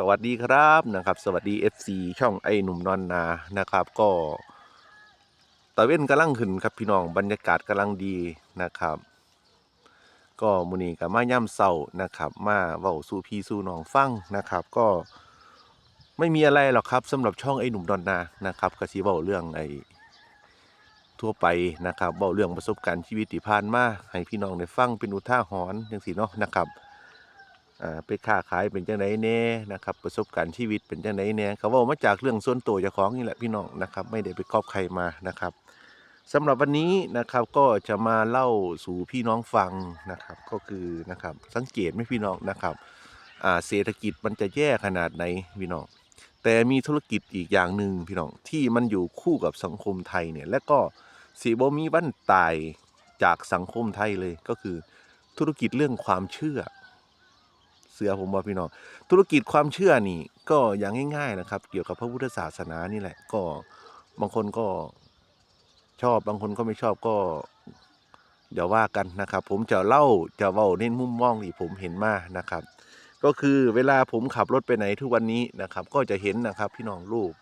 สวัสดีครับนะครับ สวัสดี FC ช่องไอ้หนุ่มนอนนานะครับ ก็ตะเว้นกำลังขึ้นครับพี่น้องบรรยากาศกำลังดีนะครับ ก็มื้อนี้ก็มาย่ำเศร้านะครับ มาเว้าสู่พี่สู่น้องฟังนะครับ ก็ไม่มีอะไรหรอกครับสำหรับช่องไอ้หนุ่มนอนนานะครับก็สิเว้าเรื่องไอ้ทั่วไปนะครับเว้าเรื่องประสบการณ์ชีวิตที่ผ่านมาให้พี่น้องได้ฟังเป็นอุทาหรณ์จังซี่เนาะนะครับ ไปค้าขายเป็นจังไดแน่นะครับประสบการณ์ชีวิตเป็นจังไดแน่เขาว้ามาจากเรื่องส่วนตัวเจ้าของนี่แหละพี่น้องนะครับไม่ได้ไปครอบใครมานะครับสำหรับวันนี้นะครับก็จะมาเล่าสู่พี่น้องฟังนะครับก็คือนะครับสังเกตไหมพี่น้องนะครับเศรษฐกิจมันจะแย่ขนาดไหนพี่น้องแต่มีธุรกิจอีกอย่างหนึ่งพี่น้องที่มันอยู่คู่กับสังคมไทยเนี่ยและก็สีบมีวันตายจากสังคมไทยเลยก็คือธุรกิจเรื่องความเชื่อ เสือผมว่าพี่น้องธุรกิจความเชื่อนี่ก็อย่างง่าย ๆนะครับ เกี่ยวกับพระพุทธศาสนานี่แหละ ก็บางคนก็ชอบบางคนก็ไม่ชอบก็เดี๋ยวว่ากันนะครับ ผมจะเล่าจะเว้าในมุมมองที่ผมเห็นมานะครับ ก็คือเวลาผมขับรถไปไหนทุกวันนี้นะครับ ก็จะเห็นนะครับพี่น้องรูป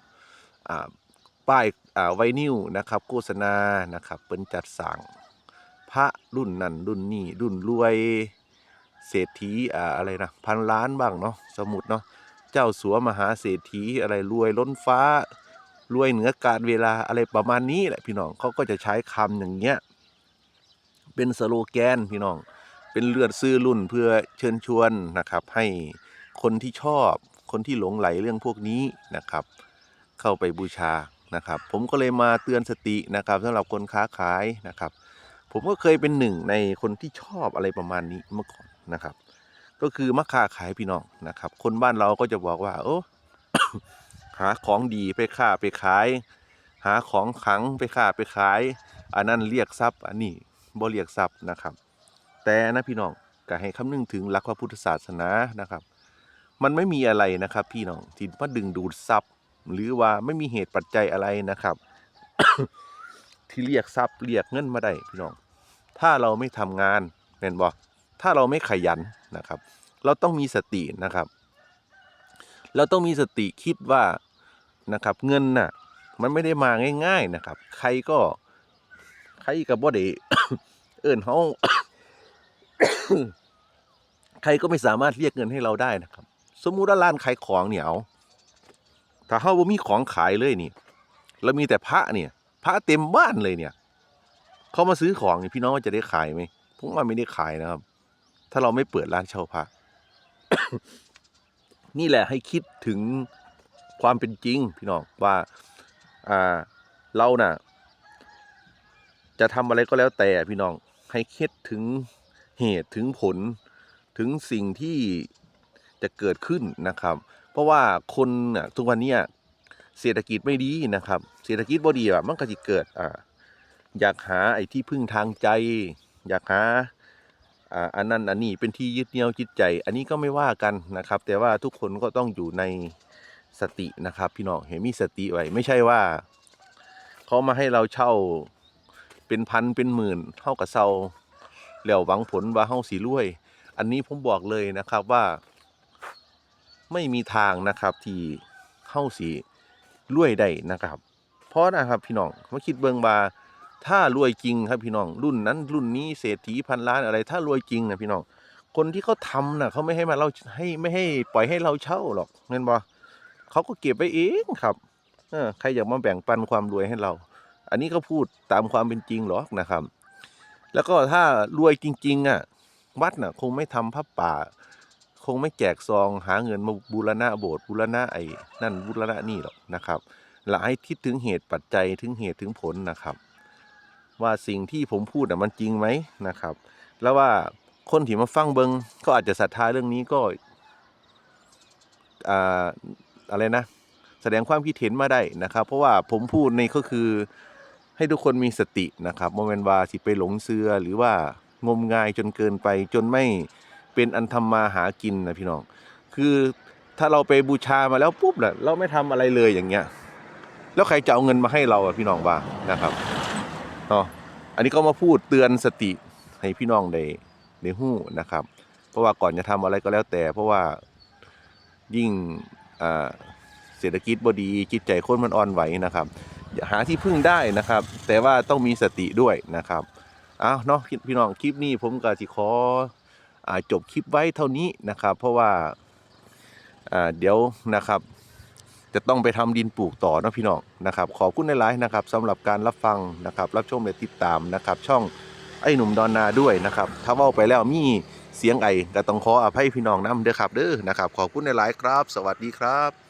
ป้ายาไวนิวนะครับโฆษณานะครับเป็นจัดสั่งพระรุ่นนั่นรุ่นนี้รุ่นรวย เศรษฐีอ่าอะไรนะพันล้านบ้างเนาะสมมุติเนาะเจ้าสัวมหาเศรษฐีอะไรรวยล้นฟ้ารวยเหนือการเวลาอะไรประมาณนี้แหละพี่น้องเขาก็จะใช้คำอย่างเงี้ยเป็นสโลแกนพี่น้องเป็นเลือดซื้อรุ่นเพื่อเชิญชวนนะครับ ให้คนที่ชอบคนที่หลงไหลเรื่องพวกนี้นะครับ เข้าไปบูชานะครับ ผมก็เลยมาเตือนสตินะครับสำหรับคนค้าขายนะครับ ผมก็เคยเป็นหนึ่งในคนที่ชอบอะไรประมาณนี้เมื่อก่อน นะครับ ก็คือมาค้าขายพี่น้องนะครับ คนบ้านเราก็จะบอกว่า โอ้หาของดีไปค้าไปขาย หาของขังไปค้าไปขาย อันนั้นเรียกทรัพย์ อันนี้บ่เรียกทรัพย์นะครับ แต่นะพี่น้องก็ให้คำนึงถึงหลักพระพุทธศาสนานะครับ มันไม่มีอะไรนะครับ พี่น้องที่มาดึงดูดทรัพย์ หรือว่าไม่มีเหตุปัจจัยอะไรนะครับ ที่เรียกทรัพย์เรียกเงินมาได้พี่น้อง ถ้าเราไม่ทำงานเป็นบอก ถ้าเราไม่ขยันนะครับ เราต้องมีสตินะครับ เราต้องมีสติคิดว่านะครับ เงินน่ะมันไม่ได้มาง่าย ๆนะครับ ใครก็ใครกับบ่ได้เอิ้นเฮาใครก็ไม่สามารถเรียกเงินให้เราได้นะครับ สมมุติว่าร้านขายของเนี่ยเอาถ้าเฮาบ่มีของขายเลยนี่เรามีแต่พระเนี่ย พระเต็มบ้านเลยเนี่ยเขามาซื้อของนี่พี่น้องว่าจะได้ขายไหมผมว่าไม่ได้ขายนะครับ ถ้าเราไม่เปิดร้านเช่าพระนี่แหละให้คิดถึงความเป็นจริงพี่น้องว่าอ่าเราน่ะ จะทำอะไรก็แล้วแต่พี่น้องให้คิดถึงเหตุถึงผลถึงสิ่งที่จะเกิดขึ้นนะครับ เพราะว่าคนน่ะทุกวันนี้เศรษฐกิจไม่ดีนะครับ เศรษฐกิจบ่ดีอะมันก็จะเกิดอ่าอยากหาไอ้ที่พึ่งทางใจ อยากหา อันนั้นอันนี้เป็นที่ยึดเหนี่ยวจิตใจ อันนี้ก็ไม่ว่ากันนะครับ แต่ว่าทุกคนก็ต้องอยู่ในสตินะครับ พี่น้องเห็นมีสติไว้ไม่ใช่ว่าเขามาให้เราเช่าเป็นพันเป็นหมื่นเท่ากับเซาแล้วหวังผลว่าเฮาสีรวย อันนี้ผมบอกเลยนะครับว่า ไม่มีทางนะครับที่เฮาสีรวยได้นะครับ เพราะนะครับพี่น้องมาคิดเบิ่งว่า ถ้ารวยจริงครับพี่น้อง รุ่นนั้น รุ่นนี้เศรษฐีพันล้านอะไร ถ้ารวยจริงนะพี่น้อง คนที่เขาทำนะเขาไม่ให้มาเราให้ไม่ให้ปล่อยให้เราเช่าหรอกเงินบ่เขาก็เก็บไว้เองครับเออใครอยากมาแบ่งปันความรวยให้เรา อันนี้ก็พูดตามความเป็นจริงหรอกนะครับ แล้วก็ถ้ารวยจริงๆอะวัดน่ะ คงไม่ทำพระป่า คงไม่แจกซองหาเงินมาบูรณะโบสถ์บูรณะไอ้นั่นบูรณะนี่หรอกนะครับและให้คิดถึงเหตุปัจจัยถึงเหตุถึงผลนะครับ ว่าสิ่งที่ผมพูดน่ะมันจริงไหมนะครับ แล้วว่าคนที่มาฟังเบิงก็อาจจะศรัทธาเรื่องนี้ก็อ่าอะไรนะ แสดงความคิดเห็นมาได้นะครับ เพราะว่าผมพูดนี่ก็คือให้ทุกคนมีสตินะครับโมเมนว่าสิไปหลงเสือหรือว่างมงายจนเกินไปจนไม่เป็นอันทำมาหากินนะพี่น้อง คือถ้าเราไปบูชามาแล้วปุ๊บน่ะเราไม่ทำอะไรเลยอย่างเงี้ย แล้วใครจะเอาเงินมาให้เราอะพี่น้องว่านะครับ เนาะอันนี้ก็มาพูดเตือนสติให้พี่น้องได้ได้หู้นะครับ เพราะว่าก่อนจะทำอะไรก็แล้วแต่ เพราะว่ายิ่งเศรษฐกิจบดีจิตใจคนมันอ่อนไหวนะครับอย่าหาที่พึ่งได้นะครับ แต่ว่าต้องมีสติด้วยนะครับเอาเนาะพี่น้องคลิปนี้ผมก็สิขออจบคลิปไว้เท่านี้นะครับ เพราะว่าเดี๋ยวนะครับ จะต้องไปทำดินปลูกต่อนะพี่น้องนะครับขอบคุณในหลายนะครับสำหรับการรับฟังนะครับรับชมและติดตามนะครับช่องไอ้หนุ่มดอนนาด้วยนะครับถ้าว่าไปแล้วมีเสียงไอก็ต้องขออภัยพี่น้องน้ำเด้อครับเด้อนะครับขอบคุณในหลายครับ สวัสดีครับ